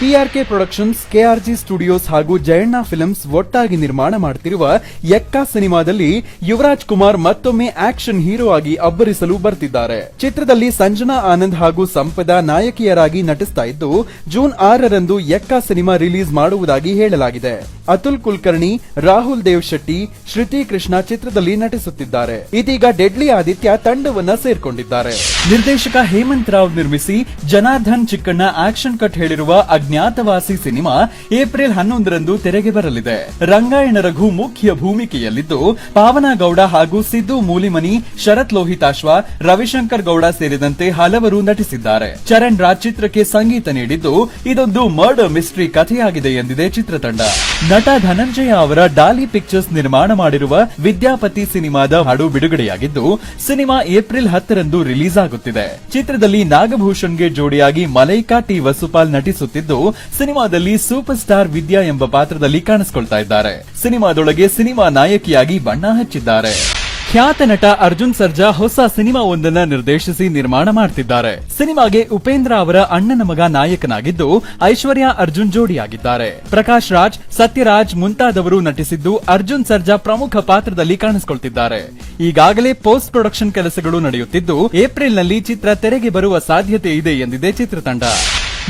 PRK productions, KRG studios ಹಾಗೂ Jayanna films ಒಟ್ಟಾಗಿ ನಿರ್ಮಾಣ ಮಾಡುತ್ತಿರುವ ಎಕ್ಕ ಸಿನಿಮಾದಲ್ಲಿ ಯುವರಾಜ್ ಕುಮಾರ್ ಮತ್ತೊಮ್ಮೆ ಆಕ್ಷನ್ ಹೀರೋ ಆಗಿ ಅಬ್ಬರಿಸಲು ಬರ್ತಿದ್ದಾರೆ. ಚಿತ್ರದಲ್ಲಿ ಸಂಜನಾ ಆನಂದ್ ಹಾಗೂ ಸಂಪದ ನಾಯಕಿಯರಾಗಿ ನಟಿಸ್ತಾ ಇದ್ದು, ಜೂನ್ ಆರರಂದು ಎಕ್ಕ ಸಿನಿಮಾ ರಿಲೀಸ್ ಮಾಡುವುದಾಗಿ ಹೇಳಲಾಗಿದೆ. ಅತುಲ್ ಕುಲಕರ್ಣಿ, ರಾಹುಲ್ ದೇವ್ ಶೆಟ್ಟಿ ಶ್ರುತಿ ಕೃಷ್ಣ ಚಿತ್ರದಲ್ಲಿ ನಟಿಸುತ್ತಿದ್ದಾರೆ. ಇದೀಗ ಡೆಡ್ಲಿ ಆದಿತ್ಯ ತಂಡವನ್ನ ಸೇರ್ಕೊಂಡಿದ್ದಾರೆ. ನಿರ್ದೇಶಕ ಹೇಮಂತ್ ರಾವ್ ನಿರ್ಮಿಸಿ ಜನಾರ್ದನ್ ಚಿಕ್ಕಣ್ಣ ಆಕ್ಷನ್ ಕಟ್ ಹೇಳಿರುವ ಅಜ್ಞಾತವಾಸಿ ಸಿನಿಮಾ ಏಪ್ರಿಲ್ ಹನ್ನೊಂದರಂದು ತೆರೆಗೆ ಬರಲಿದೆ. ರಂಗಾಯಣ ರಘು ಮುಖ್ಯ ಭೂಮಿಕೆಯಲ್ಲಿದ್ದು ಪಾವನಗೌಡ ಹಾಗೂ ಸಿದ್ದು ಮೂಲಿಮನಿ, ಶರತ್ ಲೋಹಿತಾಶ್ವ, ರವಿಶಂಕರ್ ಗೌಡ ಸೇರಿದಂತೆ ಹಲವರು ನಟಿಸಿದ್ದಾರೆ. ಚರಣ್ ರಾಜ್ ಚಿತ್ರಕ್ಕೆ ಸಂಗೀತ ನೀಡಿದ್ದು, ಇದೊಂದು ಮರ್ಡರ್ ಮಿಸ್ಟ್ರಿ ಕಥೆಯಾಗಿದೆ ಎಂದಿದೆ ಚಿತ್ರತಂಡ. ನಟ ಧನಂಜಯ ಅವರ ಡಾಲಿ ಪಿಕ್ಚರ್ಸ್ ನಿರ್ಮಾಣ ಮಾಡಿರುವ ವಿದ್ಯಾಪತಿ ಸಿನಿಮಾದ ಹಾಡು ಬಿಡುಗಡೆಯಾಗಿದ್ದು, ಸಿನಿಮಾ ಏಪ್ರಿಲ್ ಹತ್ತರಂದು ರಿಲೀಸ್ ಆಗುತ್ತಿದೆ ಚಿತ್ರದಲ್ಲಿ ನಾಗಭೂಷಣ್ಗೆ ಜೋಡಿಯಾಗಿ ಮಲೈಕಾ ಟಿ ವಸುಪಾಲ್ ನಟಿಸುತ್ತಿದ್ದು, ಸಿನಿಮಾದಲ್ಲಿ ಸೂಪರ್ ಸ್ಟಾರ್ ವಿದ್ಯಾ ಎಂಬ ಪಾತ್ರದಲ್ಲಿ ಕಾಣಿಸಿಕೊಳ್ತಾ ಇದ್ದಾರೆ. ಸಿನಿಮಾದೊಳಗೆ ಸಿನಿಮಾ ನಾಯಕಿಯಾಗಿ ಬಣ್ಣ ಹಚ್ಚಿದ್ದಾರೆ. ಖ್ಯಾತ ನಟ ಅರ್ಜುನ್ ಸರ್ಜಾ ಹೊಸ ಸಿನಿಮಾ ಒಂದನ್ನ ನಿರ್ದೇಶಿಸಿ ನಿರ್ಮಾಣ ಮಾಡ್ತಿದ್ದಾರೆ. ಸಿನಿಮಾಗೆ ಉಪೇಂದ್ರ ಅವರ ಅಣ್ಣನ ಮಗ ನಾಯಕನಾಗಿದ್ದು, ಐಶ್ವರ್ಯ ಅರ್ಜುನ್ ಜೋಡಿಯಾಗಿದ್ದಾರೆ. ಪ್ರಕಾಶ್ ರಾಜ್, ಸತ್ಯರಾಜ್ ಮುಂತಾದವರು ನಟಿಸಿದ್ದು ಅರ್ಜುನ್ ಸರ್ಜಾ ಪ್ರಮುಖ ಪಾತ್ರದಲ್ಲಿ ಕಾಣಿಸಿಕೊಳ್ತಿದ್ದಾರೆ. ಈಗಾಗಲೇ ಪೋಸ್ಟ್ ಪ್ರೊಡಕ್ಷನ್ ಕೆಲಸಗಳು ನಡೆಯುತ್ತಿದ್ದು, ಏಪ್ರಿಲ್ನಲ್ಲಿ ಚಿತ್ರ ತೆರೆಗೆ ಬರುವ ಸಾಧ್ಯತೆ ಇದೆ ಎಂದಿದೆ ಚಿತ್ರತಂಡ.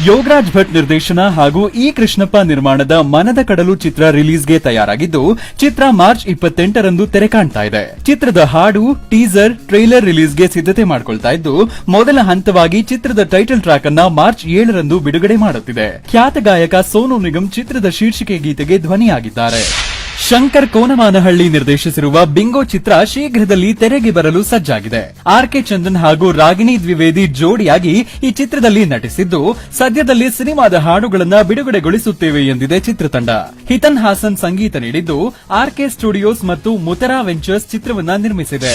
ಯೋಗರಾಜ್ ಭಟ್ ನಿರ್ದೇಶನ ಹಾಗೂ ಇ ಕೃಷ್ಣಪ್ಪ ನಿರ್ಮಾಣದ ಮನದ ಕಡಲು ಚಿತ್ರ ರಿಲೀಸ್ಗೆ ತಯಾರಾಗಿದ್ದು, ಚಿತ್ರ ಮಾರ್ಚ್ ಇಪ್ಪತ್ತೆಂಟರಂದು ತೆರೆ ಕಾಣ್ತಾ ಇದೆ. ಚಿತ್ರದ ಹಾಡು, ಟೀಸರ್, ಟ್ರೈಲರ್ ರಿಲೀಸ್ಗೆ ಸಿದ್ಧತೆ ಮಾಡಿಕೊಳ್ತಾ ಇದ್ದು, ಮೊದಲ ಹಂತವಾಗಿ ಚಿತ್ರದ ಟೈಟಲ್ ಟ್ರ್ಯಾಕ್ ಅನ್ನ ಮಾರ್ಚ್ ಏಳರಂದು ಬಿಡುಗಡೆ ಮಾಡುತ್ತಿದೆ. ಖ್ಯಾತ ಗಾಯಕ ಸೋನು ನಿಗಮ್ ಚಿತ್ರದ ಶೀರ್ಷಿಕೆ ಗೀತೆಗೆ ಧ್ವನಿಯಾಗಿದ್ದಾರೆ. ಶಂಕರ್ ಕೋನಮಾನಹಳ್ಳಿ ನಿರ್ದೇಶಿಸಿರುವ ಬಿಂಗೋ ಚಿತ್ರ ಶೀಘ್ರದಲ್ಲಿ ತೆರೆಗೆ ಬರಲು ಸಜ್ಜಾಗಿದೆ. ಆರ್ ಕೆ ಚಂದನ್ ಹಾಗೂ ರಾಗಿಣಿ ದ್ವಿವೇದಿ ಜೋಡಿಯಾಗಿ ಈ ಚಿತ್ರದಲ್ಲಿ ನಟಿಸಿದ್ದು, ಸದ್ಯದಲ್ಲಿ ಸಿನಿಮಾದ ಹಾಡುಗಳನ್ನು ಬಿಡುಗಡೆಗೊಳಿಸುತ್ತೇವೆ ಎಂದಿದೆ ಚಿತ್ರತಂಡ. ಹಿತನ್ ಹಾಸನ್ ಸಂಗೀತ ನೀಡಿದ್ದು ಆರ್ ಕೆ ಸ್ಟುಡಿಯೋಸ್ ಮತ್ತು ಮುತರಾ ವೆಂಚರ್ಸ್ ಚಿತ್ರವನ್ನ ನಿರ್ಮಿಸಿದೆ.